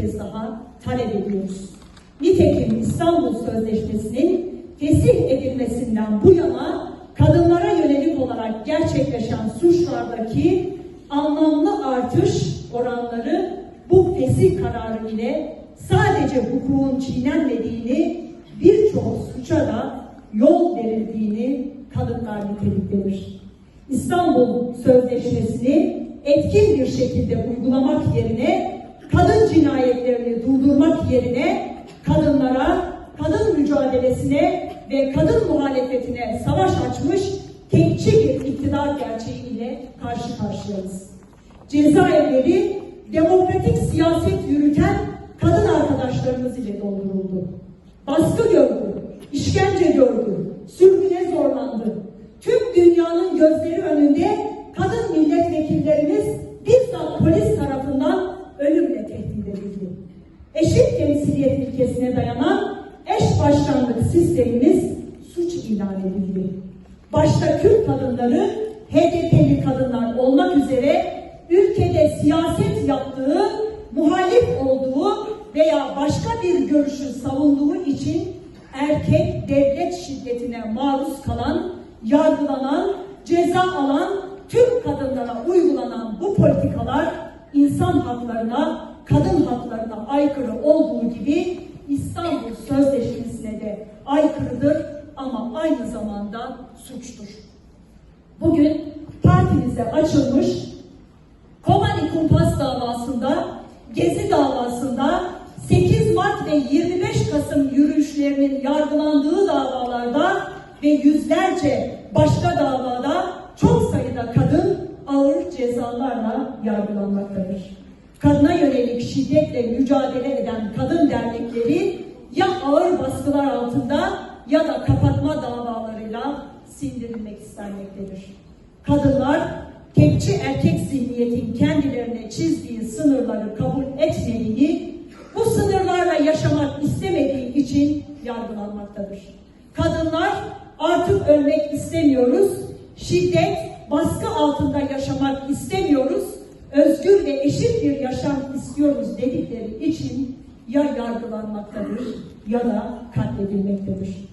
kez daha talep ediyoruz. Nitekim İstanbul Sözleşmesi'nin fesih edilmesinden bu yana kadınlara yönelik olarak gerçekleşen suçlardaki anlamlı artış oranları bu fesih kararı ile sadece hukukun çiğnenmediğini birçok suça da yol verildiğini kanıtlar niteliktedir. İstanbul Sözleşmesi'ni etkin bir şekilde uygulamak yerine kadın cinayetlerini yerine kadınlara, kadın mücadelesine ve kadın muhalefetine savaş açmış tekçi bir iktidar gerçeğiyle karşı karşıyayız. Cezaevleri demokratik siyaset yürüten kadın arkadaşlarımız ile dolduruldu. Baskı gördü, işkence gördü, sürgüne zorlandı. Tüm dünyanın gözleri önünde kadın milletvekillerimiz bizzat polis tarafından. Eşit temsiliyet ilkesine dayanan eş başkanlık sistemimiz suç ilan edildi. Başta Kürt kadınları, HDP'li kadınlar olmak üzere ülkede siyaset yaptığı, muhalif olduğu veya başka bir görüşü savunduğu için erkek devlet şiddetine maruz kalan, yargılanan, ceza alan tüm kadınlara uygulanan bu politikalar insan haklarına, haklarına aykırı olduğu gibi İstanbul Sözleşmesi'ne de aykırıdır ama aynı zamanda suçtur. Bugün partimize açılmış Kobani Kumpas davasında, Gezi davasında, 8 Mart ve 25 Kasım yürüyüşlerinin yargılandığı davalarda ve yüzlerce başka davada çok sayıda kadın ağır cezalarla yargılanmaktadır. Kadına yönelik şiddetle mücadele eden kadın dernekleri ya ağır baskılar altında ya da kapatma davalarıyla sindirilmek istenmektedir. Kadınlar tekçi erkek zihniyetin kendilerine çizdiği sınırları kabul etmediği, bu sınırlarla yaşamak istemediği için yargılanmaktadır. Kadınlar artık ölmek istemiyoruz, şiddet, baskı altında yaşamak istemiyoruz, özgür ve bir yaşam istiyoruz dedikleri için ya yargılanmaktadır ya da katledilmektedir.